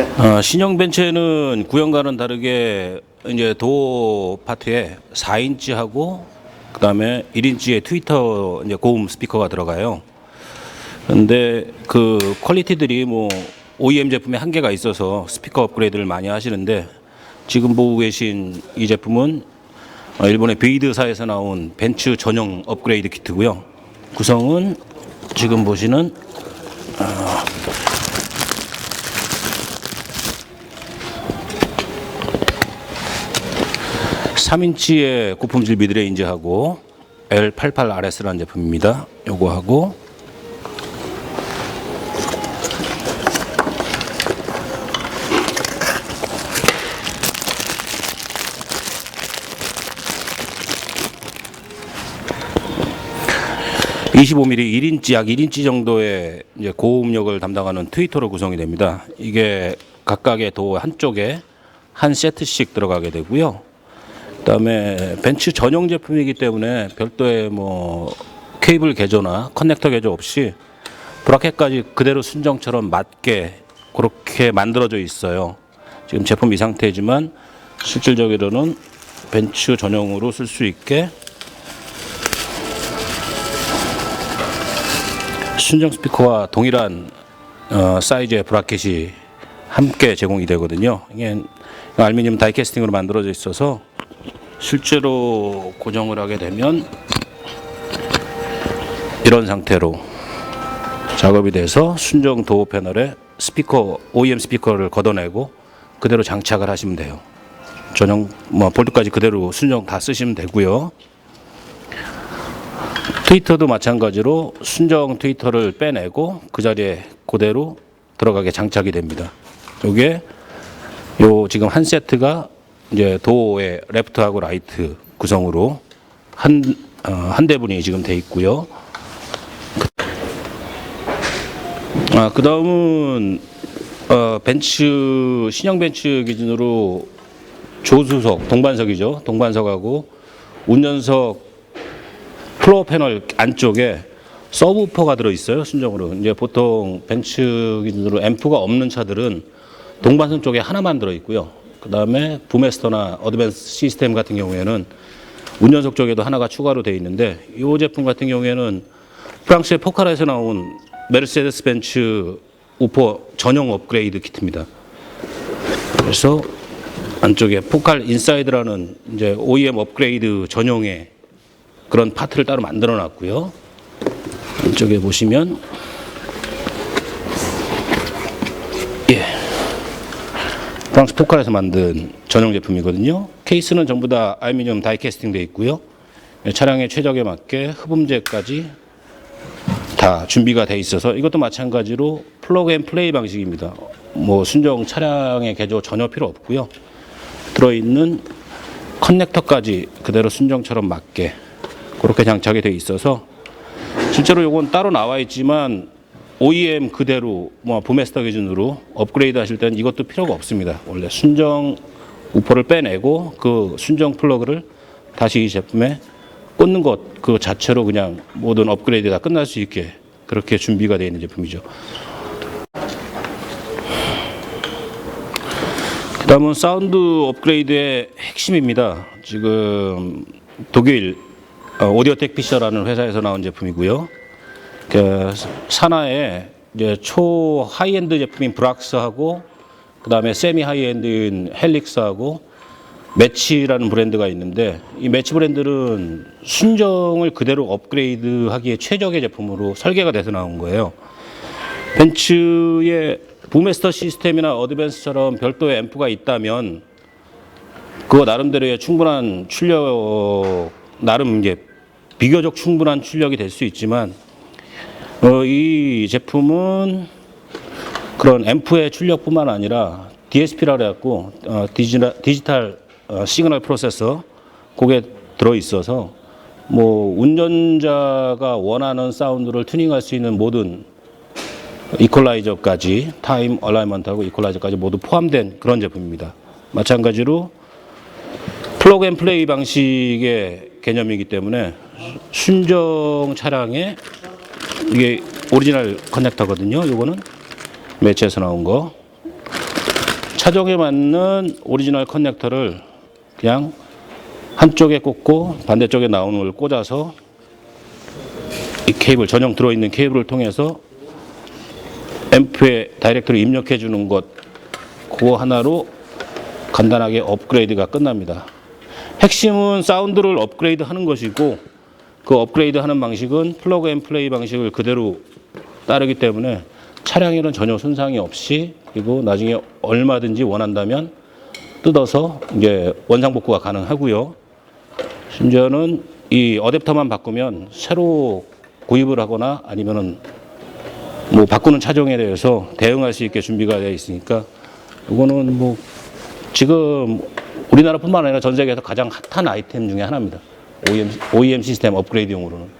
어, 신형 벤츠에는 구형과는 다르게 이제 도어 파트에 4인치하고 그다음에 1인치의 트위터 이제 고음 스피커가 들어가요. 근데 그 퀄리티들이 뭐 OEM 제품에 한계가 있어서 스피커 업그레이드를 많이 하시는데 지금 보고 계신 이 제품은 어, 일본의 베이드사에서 나온 벤츠 전용 업그레이드 키트고요. 구성은 지금 보시는 3인치의 고품질 미드레인지하고 L88RS라는 제품입니다. 요거 하고 (25mm) 1인치 약 1인치 정도의 이제 고음력을 담당하는 트위터로 구성이 됩니다. 이게 각각의 도 한쪽에 한 세트씩 들어가게 되고요. 그다음에 벤츠 전용 제품이기 때문에 별도의 뭐 케이블 개조나 커넥터 개조 없이 브라켓까지 그대로 순정처럼 맞게 그렇게 만들어져 있어요. 지금 제품 이 상태지만 실질적으로는 벤츠 전용으로 쓸 수 있게 순정 스피커와 동일한 어, 사이즈의 브라켓이 함께 제공이 되거든요. 이게 알루미늄 다이캐스팅으로 만들어져 있어서 실제로 고정을 하게 되면 이런 상태로 작업이 돼서 순정 도어 패널에 스피커 OEM 스피커를 걷어내고 그대로 장착을 하시면 돼요. 전용 뭐 볼트까지 그대로 순정 다 쓰시면 되고요. 트위터도 마찬가지로 순정 트위터를 빼내고 그 자리에 그대로 들어가게 장착이 됩니다. 요게 요 지금 한 세트가 이제 도어의 레프트하고 라이트 구성으로 한, 어, 한 대분이 지금 돼 있고요. 아, 그 다음은, 어, 벤츠, 신형 벤츠 기준으로 조수석, 동반석이죠. 동반석하고 운전석 플로어 패널 안쪽에 서브우퍼가 들어있어요. 순정으로. 이제 보통 벤츠 기준으로 앰프가 없는 차들은 동반선 쪽에 하나만 들어있고요. 그 다음에 부메스터나 어드밴스 시스템 같은 경우에는 운전석 쪽에도 하나가 추가로 되어 있는데 이 제품 같은 경우에는 프랑스의 포카라에서 나온 메르세데스 벤츠 우퍼 전용 업그레이드 키트입니다. 그래서 안쪽에 포칼 인사이드라는 이제 OEM 업그레이드 전용의 그런 파트를 따로 만들어 놨고요. 이쪽에 보시면 프랑스 포칼에서 만든 전용 제품이거든요. 케이스는 전부 다 알루미늄 다이캐스팅 되어 있고요. 예, 차량의 최적에 맞게 흡음재까지 다 준비가 돼 있어서 이것도 마찬가지로 플러그 앤 플레이 방식입니다. 뭐 순정 차량의 개조 전혀 필요 없고요. 들어있는 커넥터까지 그대로 순정처럼 맞게 그렇게 장착이 돼 있어서 실제로 이건 따로 나와 있지만 OEM 그대로 뭐 부메스터 기준으로 업그레이드 하실 때는 이것도 필요가 없습니다. 원래 순정 우퍼를 빼내고 그 순정 플러그를 다시 이 제품에 꽂는 것 그 자체로 그냥 모든 업그레이드가 끝날 수 있게 그렇게 준비가 되어 있는 제품이죠. 그 다음은 사운드 업그레이드의 핵심입니다. 지금 독일 어, 오디오텍 피셔라는 회사에서 나온 제품이고요. 그 산하에 이제 초 하이엔드 제품인 브락스하고 그다음에 세미 하이엔드인 헬릭스하고 매치라는 브랜드가 있는데 이 매치 브랜드는 순정을 그대로 업그레이드하기에 최적의 제품으로 설계가 돼서 나온 거예요. 벤츠의 부메스터 시스템이나 어드밴스처럼 별도의 앰프가 있다면 그거 나름대로의 충분한 출력 나름 이제 비교적 충분한 출력이 될 수 있지만 어, 이 제품은 그런 앰프의 출력뿐만 아니라 DSP라 그래갖고 어, 디지털, 디지털 어, 시그널 프로세서 그게 들어 있어서 뭐 운전자가 원하는 사운드를 튜닝할 수 있는 모든 이퀄라이저까지 타임 얼라이먼트하고 이퀄라이저까지 모두 포함된 그런 제품입니다. 마찬가지로 플러그 앤 플레이 방식의 개념이기 때문에 순정 차량에 이게 오리지널 커넥터거든요. 요거는 매치에서 나온 거. 차종에 맞는 오리지널 커넥터를 그냥 한쪽에 꽂고 반대쪽에 나오는 걸 꽂아서 이 케이블 전용 들어있는 케이블을 통해서 앰프에 다이렉트로 입력해 주는 것 그거 하나로 간단하게 업그레이드가 끝납니다. 핵심은 사운드를 업그레이드 하는 것이고 그 업그레이드 하는 방식은 플러그 앤 플레이 방식을 그대로 따르기 때문에 차량에는 전혀 손상이 없이 그리고 나중에 얼마든지 원한다면 뜯어서 이제 원상 복구가 가능하고요. 심지어는 이 어댑터만 바꾸면 새로 구입을 하거나 아니면은 뭐 바꾸는 차종에 대해서 대응할 수 있게 준비가 되어 있으니까 이거는 뭐 지금 우리나라뿐만 아니라 전 세계에서 가장 핫한 아이템 중에 하나입니다. OEM, OEM 시스템 업그레이드용으로는.